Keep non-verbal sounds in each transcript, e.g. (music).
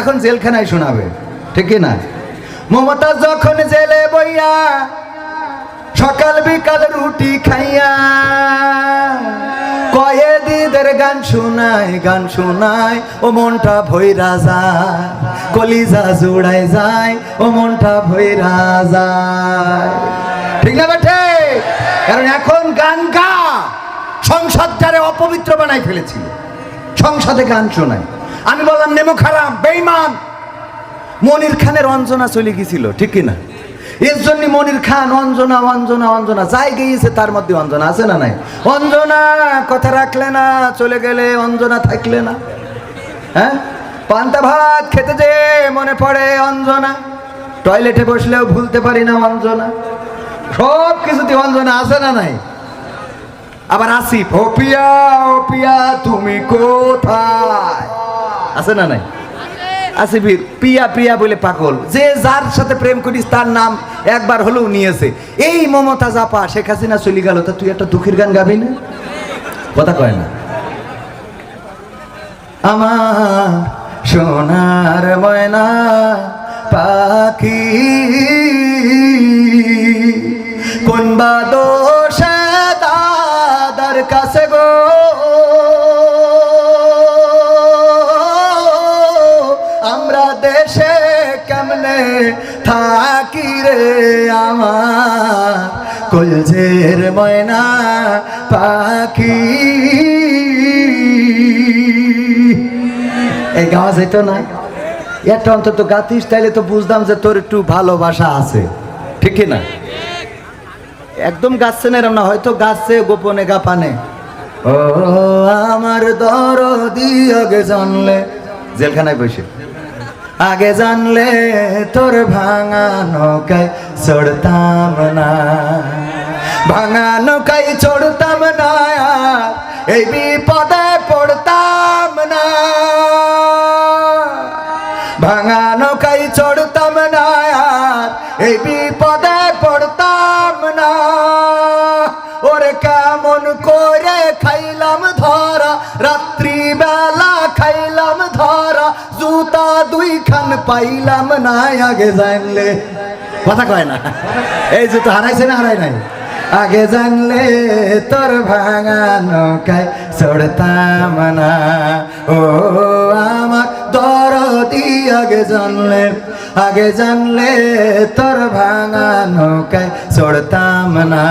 এখন জেলখানায় শোনাবে, ঠিক না? মমতা যখন জেলে বইয়া, সকাল বিকাল রুটি খাইয়া কয়েদিদের গান শোনায় গান শোনায়, ও মনটা ভৈরা যায়, কলিজা জুড়ায় যায়, ও মনটা ভৈরা যায়। ঠিক না বেঠে কারণ এখন গান গা সংসদটারে অপবিত্র বানাই ফেলেছিল, সংসদে গান শোনায়। আমি বললাম, নেমু খারাপ বেইমান মনির খানের অঞ্জনা চলে গেছিল ঠিক কিনা? এর জন্য মনির খান অঞ্জনা অঞ্জনা অঞ্জনা, যাই গিয়েছে তার মধ্যে অঞ্জনা আছে না নাই? অঞ্জনা, কথা রাখলে না, চলে গেলে অঞ্জনা থাকলে না। হ্যাঁ? পান্তা ভাত খেতে যে মনে পড়ে অঞ্জনা। টয়লেটে বসলেও ভুলতে পারি না অঞ্জনা। সব কিছুতে অঞ্জনা আছে না নাই? আবার আসিফ ও পিয়া ও পিয়া তুমি কোথায়? আছে না নাই? আসিফির পিয়া পিয়া বলে পাগল। যে যার সাথে প্রেম করিস, তার নাম একবার হলেও নিয়েছে। এই মমতা জাপা, শেখ হাসিনা চলে গেল, তা তুই একটা দুঃখের গান গাবি না? কথা কয় না। আমার সোনার ময়না পাখি, কোন বা দোষে দাদার কাছে রে আমার, কলজের ময়না পাখি। এই গাওয়া যেত না একটা অন্তত গাতিস, তাইলে তো বুঝতাম যে তোর একটু ভালোবাসা আছে। ঠিক কি না? একদম গাচ্ছে না এরম না হয়তো গাছে, গোপনে, গাপানে। ও, আমার দরদি আগে জানলে। জেলখানায় বসে। আগে জানলে তোর ভাঙা নৌকায় চড়তাম না। ভাঙা নৌকায় চড়তাম না, এই বিপদে পড়তাম না। ভাঙা নৌকায় চড়তাম না, এই বিপদে পড়তাম না। পাইলাম না, আগে জানলে। কথা কয় না। এই জুতো হারাইছে না হারাই নাই? আগে জানলে তোর ভাঙা নৌকায় চড়তাম না। ও, আমার দরদি আগে জানলে আগে জানলে তোর ভাঙা নৌকায় চড়তাম না।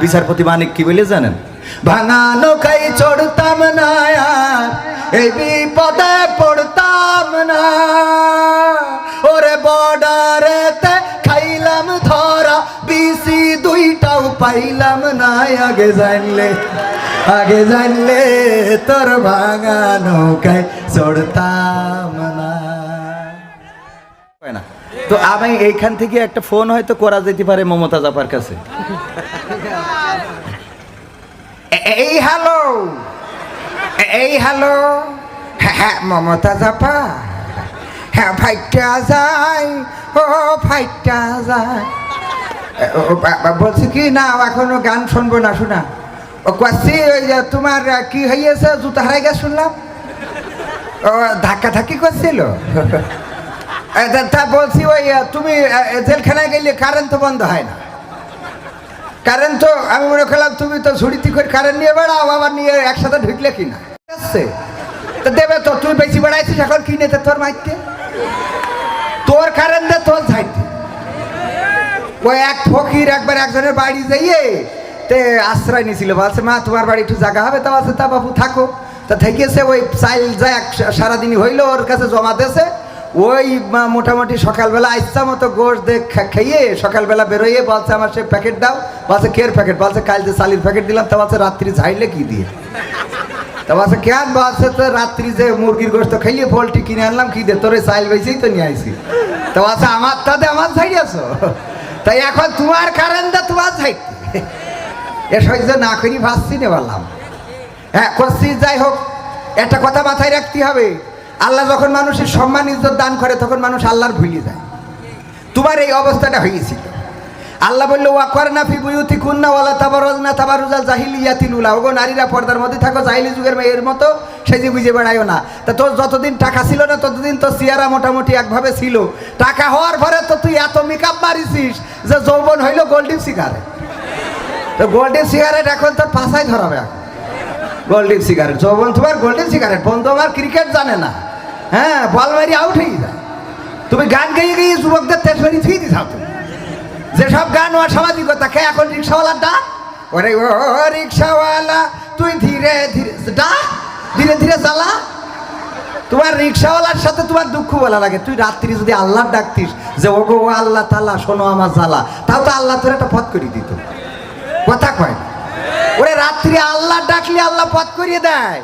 বিচারপতি মানিক কি বলে জানেন? ভাঙা নৌকায় চড়তাম না এই বিপদে পড়তাম না। ওরে বর্ডারেতে খাইলাম ধরা বিসি দুইটাও পাইলাম না। আগে জানলে আগে জানলে তোর ভাঙা নৌকায় চড়তাম না। না। তো আমি এইখান থেকে একটা ফোন হয়তো করা যেতে পারে মমতা জাপার কাছে। এই হ্যালো! এই হ্যালো। হ্যাঁ মমতা জাপা হ্যাঁ ফাইটটা যায়। ও ফাইটটা যায়। বলছি কি? না এখনও গান শুনব না, শোনা। ও কাছি ওই যে তোমার কি হইয়াছে? জুতা হারাই গেছে, শুনলাম। ও, ধাক্কা ধাক্কি করছিল। তা- বলছি, ওই তুমি জেলখানায় গেলে কারেন্ট তো বন্ধ হয় না। কারেন্ট তো, আমি মনে করলাম তুমি তো ঝুড়িতে করে কারেন্ট নিয়ে বেড়াও, আবার নিয়ে একসাথে ঢুকলে কিনা আসছে দেবে তো, তুই বেশি বেড়াইছিস এখন কিনে তো তোর মাইতে তোর দে তোর ঝাইতে। ওই এক ফকির একবার একজনের বাড়ি যাইয়ে, তে আশ্রয় নিয়েছিল। বলছে, মা, তোমার বাড়ি একটু জায়গা হবে, তা বলছে, তা বাবু, থাকো। তা থেকেছে ওই চাইল যায় এক সারাদিনই হইল, ওর কাছে জমা দেছে ওই মোটামুটি সকালবেলা আইসা মতো গোশ দেখ খেয়ে সকালবেলা বেরোইয়ে বলছে, আমার সে প্যাকেট দাও। বলছে, কের প্যাকেট? বলছে, কাল যে চালির প্যাকেট দিলাম। তা বলছে, রাত্রি ঝাইলে কি দিয়ে? তা বলছে কেন বলছে তো রাত্রি যে মুরগির গোস্ত খাইয়ে পোলট্রি কিনে আনলাম, কি দিয়ে তোর চাইল বেশিই তো নিয়ে আইসি তা বলছে আমার তাতে আমার ছাড়ি আছো। তাই এখন তোমার কারণ দা তোমার ছাইড এ সহ্য না করি ভাবছি নে বললাম। হ্যাঁ করছি, যাই হোক, একটা কথা মাথায় রাখতে হবে। আল্লাহ যখন মানুষের সম্মান ইজ্জত দান করে, তখন মানুষ আল্লাহর ভুলে যায়। তোমার এই অবস্থাটা হয়েছিল। আল্লাহ বলল ওয়াকর না ফি বুয়ুতি কুন্না ওয়ালা তাবারজ না তাবারুজা জাহিলিয়াতিল উলা ওগো নারীরা পর্দার মধ্যে থাকো, জাহিলি যুগের মেয়ের মতো সেজে বুঝে বেড়াইও না। তা তোর যতদিন টাকা ছিল না, ততদিন তো সিয়ারা মোটামুটি একভাবে ছিল। টাকা হওয়ার পরে তো তুই এত মেকআপ মারিছিস যে যৌবন হইল গোল্ডিন সিগারেট তো গোল্ডেন সিগারেট এখন তোর পাশায় ধরাবে। এখন সিগারেট যৌবন তোমার গোল্ডেন সিগারেট বন্ধু আমার ক্রিকেট জানে না। হ্যাঁ বল মারি আউট হয়ে যায় তুমি গান গাইয়ে গাইয়ে যুবকদের তেজ মারি থুই দিছাও তুমি। যেসব গান ও কে এখন রিক্সাওয়ালার ডাক? ওরে ও রিক্সাওয়ালা, তুই ধীরে ধীরে ডাক ধীরে ধীরে চালা তোমার রিক্সাওয়ালার সাথে তোমার দুঃখ বলা লাগে। তুই রাত্রি যদি আল্লাহর ডাকতিস যে ও গো আল্লাহ তালা শোনো আমার জ্বালা। তাও তো আল্লাহ তোর একটা পথ করিয়ে দিত। কথা কয়? ওরে রাত্রি আল্লাহ ডাকলে আল্লাহ পথ করিয়ে দেয়।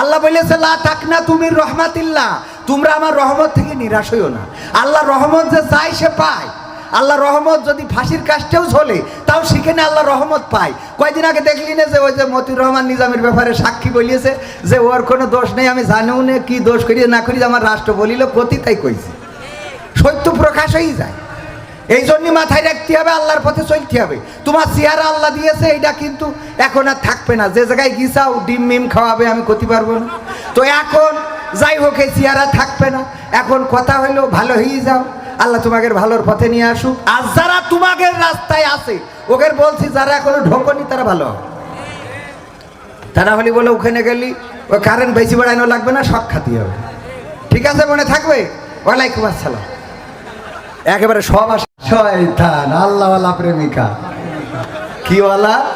আল্লাহ বলেছে, লা তাকনা তুমি রহমাতিল্লাহ। তোমরা আমার রহমত থেকে নিরাশ হইও না। আল্লাহ রহমত যে চায় সে পায়। আল্লাহ রহমত যদি ফাঁসির কাজটাও চলে তাও সেখানে আল্লাহ রহমত পায়। কয়দিন আগে দেখলি না যে ওই যে মতিউর রহমান নিজামের ব্যাপারে সাক্ষী বলিয়েছে যে ওর কোনো দোষ নেই, আমি জানিও না কি দোষ করি না করি আমার রাষ্ট্র বলিল কতি তাই কইছে। সত্য প্রকাশ হয়েই যায়। এই জন্য মাথায় রাখতে হবে, আল্লাহর পথে চলতে হবে। তোমার চেহারা আল্লাহ দিয়েছে, এটা কিন্তু এখন আর থাকবে না। যে জায়গায় গিসাও ডিম মিম খাওয়াবে, আমি করতে পারব না। তো এখন যাই হোক, এই চেহারা থাকবে না। এখন কথা হইল ভালো হয়ে যাও। আল্লাহ তোমাকে ভালোর পথে নিয়ে আসুক। আর যারা তোমাকে রাস্তায় আছে ওকে বলছি যারা এখনও ঢোকনি, তারা ভালো। তারা হলে বলে ওখানে গেলি, ওই কারেন্ট বেশি বাড়ানো লাগবে না শখ খাতি হবে। ঠিক আছে, মনে থাকবে? ওয়ালাইকুম আসসালাম। একেবারে সব আস- শয়তান, আল্লাহওয়ালা প্রেমিকা। কিওয়ালা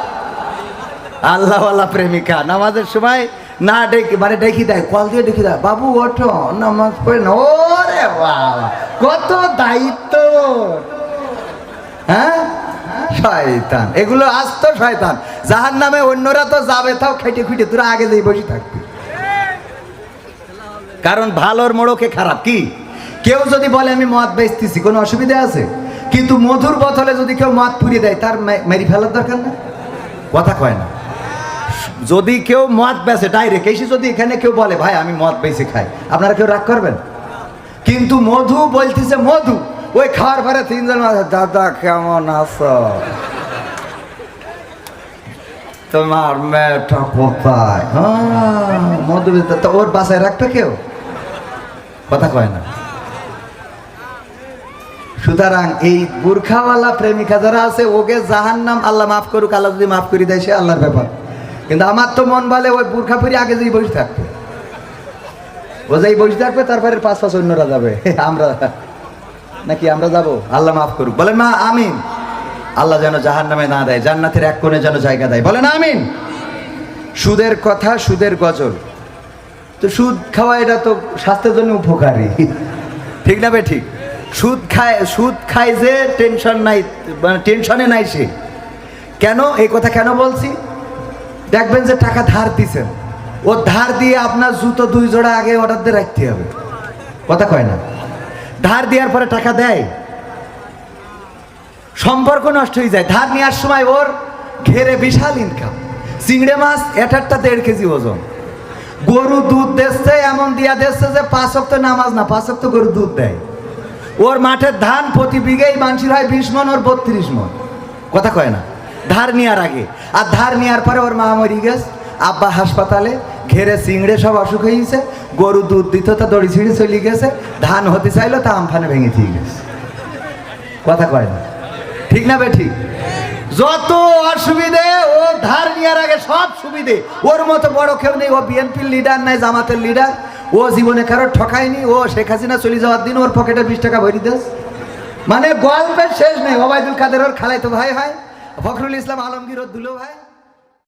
আল্লাহওয়ালা প্রেমিকা। নামাজের সময় না ডেকে মানে ডেকে দেয়, কল দিয়ে ডেকে দেয়, বাবু, ওঠো, নামাজ পড়ে না ওরে বাবা, কত দায়িত্ব হ্যাঁ? শয়তান, এগুলো আসত শয়তান। যাহার নামে অন্যরা তো যাবে, তাও খেটে খুঁটে, তোরা আগে যেই বসে থাকবি। কারণ ভালোর মোড়কে খারাপ কি? কেউ যদি বলে, আমি মদ বেচতেছি কোনো অসুবিধা আছে? কিন্তু মধুর বোতলে যদি কেউ মদ পুড়িয়ে দেয়, তার মেরি ফেলার দরকার না কথা কয় না। যদি কেউ মদ বেচে ডাইরেক্ট এসে যদি এখানে কেউ বলে ভাই আমি মদ বেশি খাই। আপনারা কেউ রাগ করবেন? কিন্তু মধু বলতেছে মধু ওই খাওয়ার পরে তিনজন দাদা কেমন আছো? তোমার মেয়েটা কোথায়? হ্যাঁ, মধু তো ওর বাসায় রাখবে কেউ? কথা কয় না। সুতরাং এই বুর্খাওয়ালা প্রেমিকা যারা আছে ওকে জাহান নাম আল্লাহ মাফ করুক আল্লাহ যদি মাফ করে দেয় সে আল্লাহর ব্যাপার। কিন্তু আমার তো মন বলে ওই বুর্খা পরি আগে যেই বসে থাকবে। ও যেই বসে থাকবে তারপরে পাঁচ পাঁচ অন্যরা যাবে। (laughs) আমরা নাকি আমরা যাব? আল্লাহ মাফ করুক। বলেন মা, আমিন। আল্লাহ যেন জাহান নামে না দেয়, জান্নাতের এক কোণে যেন জায়গা দেয়। বলেন আমিন। সুদের কথা, সুদের গজল। তো সুদ খাওয়া এটা তো স্বাস্থ্যের জন্য উপকারী। (laughs) ঠিক না ঠিক? সুদ খায় সুদ খায় যে টেনশন নাই মানে টেনশনে নাই সে। কেন? এই কথা কেন বলছি? দেখবেন যে টাকা ধার দিছেন। ও ধার দিয়ে আপনার জুতো দুই জোড়া আগে অর্ডার দিয়ে রাখতে হবে। কথা কয় না? ধার দেওয়ার পরে টাকা দেয়। সম্পর্ক নষ্ট হয়ে যায়। ধার নেওয়ার সময় ওর ঘেরে বিশাল ইনকাম চিংড়ে মাছ একটা দেড় কেজি ওজন। গরু দুধ দিচ্ছে, এমন দিয়া দিচ্ছে যে পাঁচ অক্ত নামাজ না, পাঁচ অক্ত গরু দুধ দেয়। ওর মাঠের ধান প্রতি বিঘেই মানুষের হয় বিশ মন, ওর বত্রিশ মন। কথা কয় না? ধার নেওয়ার আগে। আর ধার নেওয়ার পরে ওর মা মরি গেছে। আব্বা হাসপাতালে ঘেরে চিংড়ে সব অসুখ হয়েছে। গরু দুধ দিত, তা দড়ি ছিঁড়ে চলে গেছে। ধান হতে চাইলো, তা আমফানে ভেঙে দিয়ে গেছে। কথা কয় না। ঠিক না বে ঠিক? যত অসুবিধে, ও ধার নেওয়ার আগে সব সুবিধে। ওর মতো বড় কেউ নেই, ও বিএনপির লিডার নাই, জামাতের লিডার ও জীবনে কারও ঠকায়নি, ও শেখ হাসিনা চলে যাওয়ার দিন ওর পকেটে বিশ টাকা ভরি দেশ মানে গল্পের শেষ নেই, ওবায়দুল কাদের ওর খালাইতো ভাই হয়। ফখরুল ইসলাম আলমগীর ও দুলো ভাই।